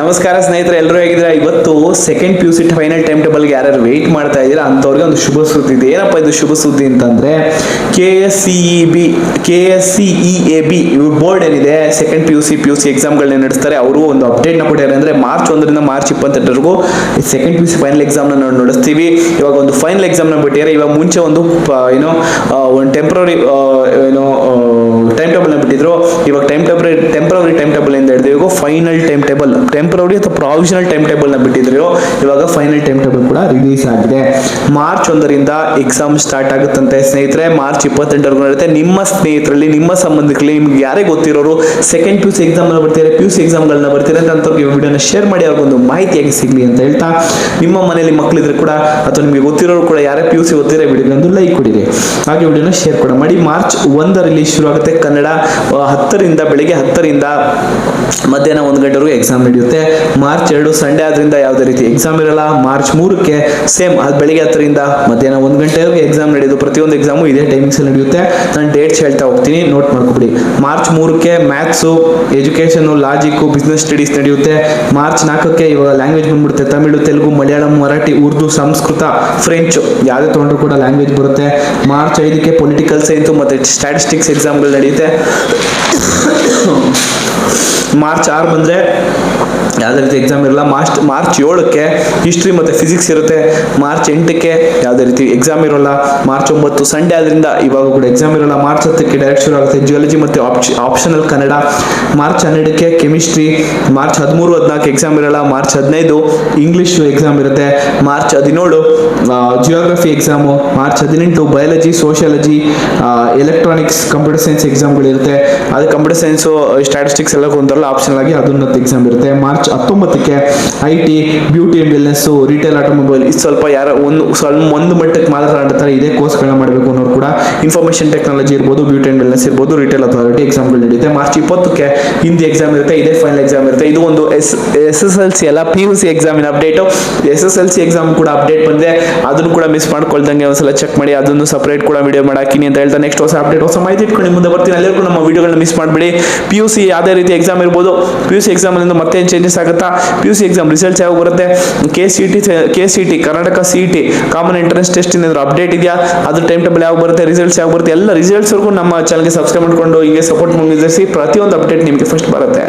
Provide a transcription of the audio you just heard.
ನಮಸ್ಕಾರ ಸ್ನೇಹಿತರೆ ಎಲ್ಲರೂ ಹೇಗಿದ್ರೆ ಇವತ್ತು second P U C final time ಟೇಬಲ್ಗೆ ಯಾರು ವೆಯ್ಟ್ ಮಾಡ್ತಾ ಇದ್ದೀರಾ ಅಂಥವ್ರಿಗೆ ಒಂದು ಶುಭ ಸುದ್ದಿ ಇದೆ. ಏನಪ್ಪ ಇದು ಶುಭ ಸುದ್ದಿ ಅಂತಂದ್ರೆ K S C E B K S C E A B board ಏನಿದೆ second P U C P U C ಎಕ್ಸಾಮ್ಗಳನ್ನ ನಡೆಸ್ತಾರೆ. ಅವರು ಒಂದು ಅಪ್ಡೇಟ್ನ ಕೊಟ್ಟಿದ್ದಾರೆ. ಅಂದ್ರೆ ಮಾರ್ಚ್ ಒಂದರಿಂದ March ಇಪ್ಪತ್ತೆಂಟರವರೆಗೂ second P U C final ಎಕ್ಸಾಮ್ನ ನಾವು ನಡೆಸ್ತೀವಿ. ಇವಾಗ ಒಂದು ಫೈನಲ್ ಎಕ್ಸಾಮ್ನ ಬಿಟ್ಟಿದ್ದಾರೆ. ಇವಾಗ ಮುಂಚೆ ಒಂದು ಏನೋ ಒಂದು ಟೆಂಪ್ರರಿ ಏನೋ ಟೈಮ್ ಟೇಬಲ್ನ ಬಿಟ್ಟಿದ್ರು. ಇವಾಗ time table temporary time table final time table temporary ಅಥವಾ ಪ್ರಾವಿಷನಲ್ ಟೈಮ್ ಟೇಬಲ್ನ ಬಿಟ್ಟಿದ್ರು ಇವಾಗ ಫೈನಲ್ ಟೈಮ್ ಟೇಬಲ್ ಕೂಡ ರಿಲೀಸ್ ಆಗಿದೆ. ಮಾರ್ಚ್ ಒಂದರಿಂದ ಎಕ್ಸಾಮ್ ಸ್ಟಾರ್ಟ್ ಆಗುತ್ತಂತೆ. ಸ್ನೇಹಿತರೆ ಮಾರ್ಚ್ ಇಪ್ಪತ್ತೆಂಟರವರೆಗೂ ನಡೆಯುತ್ತೆ. ನಿಮ್ಮ ಸ್ನೇಹಿತರಲ್ಲಿ, ನಿಮ್ಮ ಸಂಬಂಧಿಕರಲ್ಲಿ ನಿಮ್ಗೆ ಯಾರೇ ಗೊತ್ತಿರೋರು second P U C exam ಬರ್ತಾರೆ ಪಿ ಯು ಸಿ ಎಕ್ಸಾಮ್ಗಳನ್ನ ಬರ್ತಾರೆ ಅಂತ ವಿಡಿಯೋನ ಶೇರ್ ಮಾಡಿ, ಅವ್ರಿಗೊಂದು ಮಾಹಿತಿಯಾಗಿ ಸಿಗಲಿ ಅಂತ ಹೇಳ್ತಾ, ನಿಮ್ಮ ಮನೆಯಲ್ಲಿ ಮಕ್ಕಳಿದ್ರೆ ಕೂಡ ಅಥವಾ ನಿಮಗೆ ಗೊತ್ತಿರೋರು ಕೂಡ ಯಾರೇ ಪಿ ಯು ಸಿ ಓದ್ತಿರೋ ವಿಡಿಯೋ ಒಂದು ಲೈಕ್ ಕೊಡಿರಿ. ಹಾಗೆ ವಿಡಿಯೋನ ಶೇರ್ ಕೂಡ ಮಾಡಿ. ಮಾರ್ಚ್ ಒಂದರಲ್ಲಿ ಶುರು ಆಗುತ್ತೆ ಕನ್ನಡ ಹತ್ತರಿಂದ, ಬೆಳಿಗ್ಗೆ ಹತ್ತರಿಂದ ಮಧ್ಯಾಹ್ನ ಒಂದು ಗಂಟೆವರೆಗೂ ಎಕ್ಸಾಮ್ ನಡೆಯುತ್ತೆ. ಮಾರ್ಚ್ ಎರಡು ಸಂಡೇ ಆದ್ರಿಂದ ಯಾವುದೇ ರೀತಿ ಎಕ್ಸಾಮ್ ಇರಲ್ಲ. ಮಾರ್ಚ್ ಮೂರಕ್ಕೆ ಸೇಮ್ ಅದು ಬೆಳಿಗ್ಗೆ ಹತ್ತರಿಂದ ಮಧ್ಯಾಹ್ನ ಒಂದು ಗಂಟೆವರೆಗೂ ಎಕ್ಸಾಮ್ ನಡೆಯೋದು ಪ್ರತಿಯೊಂದು ಎಕ್ಸಾಮು ಇದೇ ಟೈಮಿಂಗ್ಸ್ ನಡೆಯುತ್ತೆ. ನಾನು ಡೇಟ್ಸ್ ಹೇಳ್ತಾ ಹೋಗ್ತೀನಿ. ನೋಟ್ ಮಾಡ್ಕೊಬಿಡಿ. ಮಾರ್ಚ್ ಮೂರಕ್ಕೆ maths education logic business studies ನಡೆಯುತ್ತೆ. ಮಾರ್ಚ್ ನಾಲ್ಕಕ್ಕೆ ಇವಾಗ ಲ್ಯಾಂಗ್ವೇಜ್ ಬಂದ್ಬಿಡುತ್ತೆ. ತಮಿಳು, ತೆಲುಗು, ಮಲಯಾಳಂ, ಮರಾಠಿ, ಉರ್ದು, ಸಂಸ್ಕೃತ ಫ್ರೆಂಚ್ ಯಾವುದೇ ತೊಗೊಂಡ್ರು ಕೂಡ ಲ್ಯಾಂಗ್ವೇಜ್ ಬರುತ್ತೆ. ಮಾರ್ಚ್ ಐದಕ್ಕೆ ಪೊಲಿಟಿಕಲ್ ಸೈನ್ಸು ಮತ್ತು ಸ್ಟ್ಯಾಟಿಸ್ಟಿಕ್ಸ್ ಎಕ್ಸಾಮ್ಗಳು ನಡೆಯುತ್ತೆ. मार्च चार बन रहा है। ಯಾವುದೇ ರೀತಿ ಎಕ್ಸಾಮ್ ಇರಲ್ಲ, ಮಾರ್ಚ್ ಮಾರ್ಚ್ ಏಳಕ್ಕೆ ಹಿಸ್ಟ್ರಿ ಮತ್ತು ಫಿಸಿಕ್ಸ್ ಇರುತ್ತೆ, ಮಾರ್ಚ್ ಎಂಟಕ್ಕೆ ಯಾವುದೇ ರೀತಿ ಎಕ್ಸಾಮ್ ಇರೋಲ್ಲ, ಮಾರ್ಚ್ ಒಂಬತ್ತು ಸಂಡೇ ಆದ್ರಿಂದ ಇವಾಗ ಕೂಡ ಎಕ್ಸಾಮ್ ಇರೋಲ್ಲ, ಮಾರ್ಚ್ ಹತ್ತಕ್ಕೆ ಡೈರೆಕ್ಟ್ ಶುರು ಆಗುತ್ತೆ ಜಿಯಾಲಜಿ ಮತ್ತು ಆಪ್ಷನಲ್ ಕನ್ನಡ, ಮಾರ್ಚ್ ಹನ್ನೆರಡಕ್ಕೆ ಕೆಮಿಸ್ಟ್ರಿ ಮಾರ್ಚ್ ಹದಿಮೂರು, ಹದಿನಾಲ್ಕು ಎಕ್ಸಾಮ್ ಇರಲ್ಲ, ಮಾರ್ಚ್ ಹದಿನೈದು ಇಂಗ್ಲೀಷ್ ಎಕ್ಸಾಮ್ ಇರುತ್ತೆ, ಮಾರ್ಚ್ ಹದಿನೇಳು ಜಿಯೋಗ್ರಫಿ ಎಕ್ಸಾಮು ಮಾರ್ಚ್ ಹದಿನೆಂಟು biology sociology electronics computer science ಎಕ್ಸಾಮ್ಗಳಿರುತ್ತೆ ಅದು ಕಂಪ್ಯೂಟರ್ ಸೈನ್ಸು ಸ್ಟ್ಯಾಟಿಸ್ಟಿಕ್ಸ್ ಎಲ್ಲ ಕೊಂದರಲ್ಲ ಆಪ್ಷನ್ ಆಗಿ ಅದನ್ನ ಎಕ್ಸಾಮ್ ಇರುತ್ತೆ. March ಹತ್ತೊಂಬತ್ತಕ್ಕೆ I T beauty and wellness retail automobile ಇದು ಸ್ವಲ್ಪ ಯಾರ ಒಂದು ಸ್ವಲ್ಪ ಒಂದು ಮಟ್ಟಕ್ಕೆ ಮಾತ್ರ ಆಡ್ತಾರೆ ಇದೇ ಕೋರ್ಸ್ಗಳನ್ನ ಮಾಡಬೇಕು ಅನ್ನೋರು ಕೂಡ ಇನ್ಫಾರ್ಮೇಷನ್ ಟೆಕ್ನಾಲಜಿ ಇರ್ಬೋದು ಬ್ಯೂಟಿ ಅಂಡ್ ವೆಲ್ನೆಸ್ ಇರ್ಬೋದು ರಿಟೇಲ್ ಅಥಾರಿಟಿ ಎಕ್ಸಾಮ್ಗಳು ನಡೆಯುತ್ತೆ ಮಾರ್ಚ್ ಇಪ್ಪತ್ತಕ್ಕೆ ಹಿಂದಿ ಎಕ್ಸಾಮ್ ಇರುತ್ತೆ, ಇದೇ ಫೈನಲ್ ಎಕ್ಸಾಮ್ ಇರುತ್ತೆ. ಇದು ಒಂದು S S S L C ಎಲ್ಲ P U C ಎಕ್ಸಾಮಿನ update S S L C exam ಕೂಡ ಅಪ್ಡೇಟ್ ಬಂದಿದೆ ಅದನ್ನು ಕೂಡ ಮಿಸ್ ಮಾಡ್ಕೊಳ್ದಂಗೆ ಒಂದ್ಸಲ ಚೆಕ್ ಮಾಡಿ, ಅದನ್ನು ಸಪರೇಟ್ ಕೂಡ ವಿಡಿಯೋ ಮಾಡಾಕಿನಿ ಅಂತ ಹೇಳ್ತಾ ನೆಕ್ಸ್ಟ್ ಹೊಸ ಅಪ್ಡೇಟ್ ಹೊಸ ಮಾಹಿತಿ ಇಟ್ಕೊಂಡು ಮುಂದೆ ಬರ್ತೀನಿ. ಎಲ್ಲರಿಗೂ ನಮ್ಮ ವಿಡಿಯೋಗಳನ್ನ ಮಿಸ್ ಮಾಡಬೇಡಿ. ಪಿ ಯು ಸಿ ಯಾವುದೇ ರೀತಿ ಎಕ್ಸಾಮ್ ಇರ್ಬೋದು ಪಿ ಯು ಸಿ ಎಕ್ಸಾಮಲ್ಲಿ ಮತ್ತೆ ಚೇಂಜಸ್ ಆಗುತ್ತಾ? P U C exam results ಯಾವಾಗ ಬರುತ್ತೆ? K C T K C T Karnataka C T common entrance test ಏನಾದ್ರು ಅಪ್ಡೇಟ್ ಇದೆಯಾ? ಅದ್ರ ಟೈಮ್ ಟೇಬಲ್ ಯಾವಾಗ ಬರುತ್ತೆ? ರಿಸಲ್ಟ್ಸ್ ಯಾವಾಗ ಬರುತ್ತೆ? ಎಲ್ಲ ರಿಸಲ್ಟ್ಸ್ವರೆಗೂ ನಮ್ಮ ಚಾನಲ್ಗೆ ಸಬ್ಸ್ಕ್ರೈಬ್ ಮಾಡ್ಕೊಂಡು, ಹೀಗೆ ಸಪೋರ್ಟ್ ಮುಗಿಸಿ ಪ್ರತಿಯೊಂದು ಅಪ್ಡೇಟ್ ನಿಮಗೆ ಫಸ್ಟ್ ಬರುತ್ತೆ.